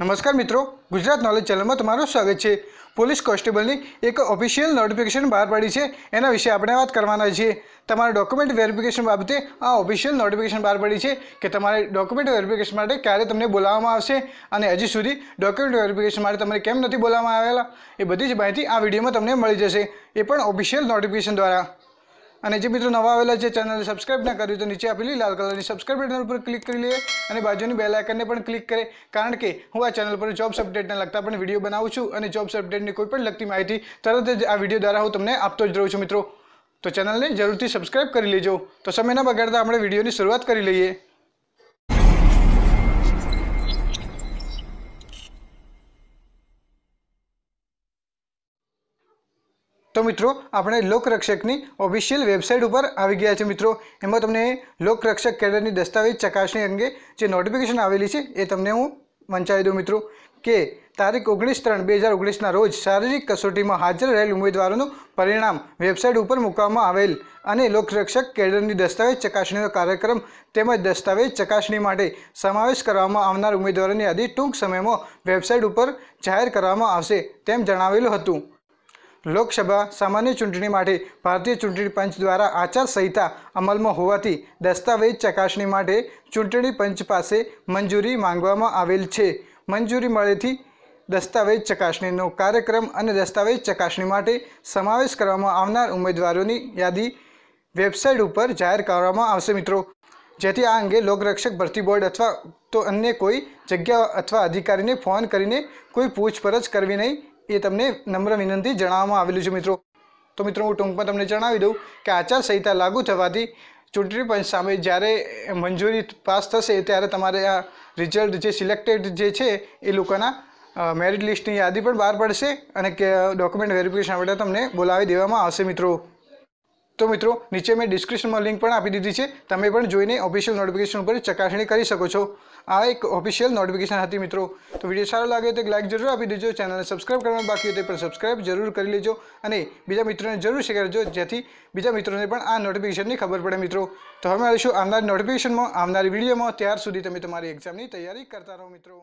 નમસ્કાર મિત્રો, ગુજરાત નોલેજ ચેનલમાં તમારું સ્વાગત છે. પોલીસ કોન્સ્ટેબલની એક ઓફિશિયલ નોટિફિકેશન બહાર પડી છે. એના વિશે આપણે વાત કરવાના છીએ. તમારા ડોક્યુમેન્ટ વેરિફિકેશન બાબતે આ ઓફિશિયલ નોટિફિકેશન બહાર પડી છે કે તમારે ડોક્યુમેન્ટ વેરિફિકેશન માટે ક્યારે તમને બોલાવવામાં આવશે અને હજી સુધી ડોક્યુમેન્ટ વેરિફિકેશન માટે તમને કેમ નથી બોલાવવામાં આવેલા? એ બધી જ માહિતી આ વિડીયોમાં તમને મળી જશે. એ પણ ઓફિશિયલ નોટિફિકેશન દ્વારા. અને જે મિત્રો નવા આવેલા છે, ચેનલને સબસ્ક્રાઇબ ના કર્યું તો નીચે આપેલી લાલ કલરની સબસ્ક્રાઇબ બટન ઉપર ક્લિક કરી લઈએ અને બાજુની બેલ આઇકનને પણ ક્લિક કરે. કારણ કે હું આ ચેનલ પર જોબ્સ અપડેટને લગતા પણ વીડિયો બનાવું છું અને જોબ્સ અપડેટની કોઈ પણ લગતી માહિતી તરત જ આ વીડિયો દ્વારા હું તમને આપતો જ રહું છું મિત્રો. તો ચેનલને જરૂરથી સબસ્ક્રાઇબ કરી લેજો. તો સમય ના બગાડતા આપણે વિડીયોની શરૂઆત કરી લઈએ. તો મિત્રો, આપણે લોકરક્ષકની ઓફિશિયલ વેબસાઇટ ઉપર આવી ગયા છે મિત્રો. એમાં તમને લોકરક્ષક કેડરની દસ્તાવેજ ચકાસણી અંગે જે નોટિફિકેશન આવેલી છે, એ તમને હું વંચાવી દઉં મિત્રો. કે તારીખ ઓગણીસ ત્રણ બે હજાર ઓગણીસના રોજ શારીરિક કસોટીમાં હાજર રહેલ ઉમેદવારોનું પરિણામ વેબસાઇટ ઉપર મૂકવામાં આવેલ અને લોકરક્ષક કેડરની દસ્તાવેજ ચકાસણીનો કાર્યક્રમ તેમજ દસ્તાવેજ ચકાસણી માટે સમાવેશ કરવામાં આવનાર ઉમેદવારોની યાદી ટૂંક સમયમાં વેબસાઇટ ઉપર જાહેર કરવામાં આવશે તેમ જણાવેલું હતું. લોકસભા સામાન્ય ચૂંટણી માટે ભારતીય ચૂંટણી પંચ દ્વારા આચારસંહિતા અમલમાં હોવાથી દસ્તાવેજ ચકાસણી માટે ચૂંટણી પંચ પાસે મંજૂરી માંગવામાં આવેલ છે. મંજૂરી મળેથી દસ્તાવેજ ચકાસણીનો કાર્યક્રમ અને દસ્તાવેજ ચકાસણી માટે સમાવેશ કરવામાં આવનાર ઉમેદવારોની યાદી વેબસાઇટ ઉપર જાહેર કરવામાં આવશે મિત્રો. જેથી આ અંગે લોકરક્ષક ભરતી બોર્ડ અથવા તો અન્ય કોઈ જગ્યા અથવા અધિકારીને ફોન કરીને કોઈ પૂછપરછ કરવી નહીં એ તમને નમ્ર વિનંતી જણાવવામાં આવેલું છે, મિત્રો. તો મિત્રો, હું ટૂંકમાં તમને જણાવી દઉં કે આચારસંહિતા લાગુ થવાથી ચૂંટણી પંચ સામે જ્યારે મંજૂરી પાસ થશે ત્યારે તમારે આ રિઝલ્ટ જે સિલેક્ટેડ જે છે એ લોકોના મેરિટ લિસ્ટની યાદી પણ બહાર પડશે અને કે ડોક્યુમેન્ટ વેરિફિકેશન માટે તમને બોલાવી દેવામાં આવશે, મિત્રો. તો મિત્રો, નીચે મેં ડિસ્ક્રિપ્શનમાં લિંક પણ આપી દીધી છે. તમે પણ જોઈને ઓફિશિયલ નોટિફિકેશન ઉપર ચકાસણી કરી શકો છો. આ એક ઓફિશિયલ નોટિફિકેશન હતી મિત્રો. તો વીડિયો સારો લાગે તો એક લાઇક જરૂર આપી દેજો. ચેનલને સબસ્ક્રાઇબ કરવાનું બાકી હોય તે પણ સબસ્ક્રાઇબ જરૂર કરી લેજો. અને બીજા મિત્રોને જરૂર શેર કરજો, જેથી બીજા મિત્રોને પણ આ નોટિફિકેશનની ખબર પડે મિત્રો. તો હવે મળીશું આવનારી નોટિફિકેશનમાં આવનારી વિડીયોમાં. ત્યાર સુધી તમે તમારી એક્ઝામની તૈયારી કરતા રહો મિત્રો.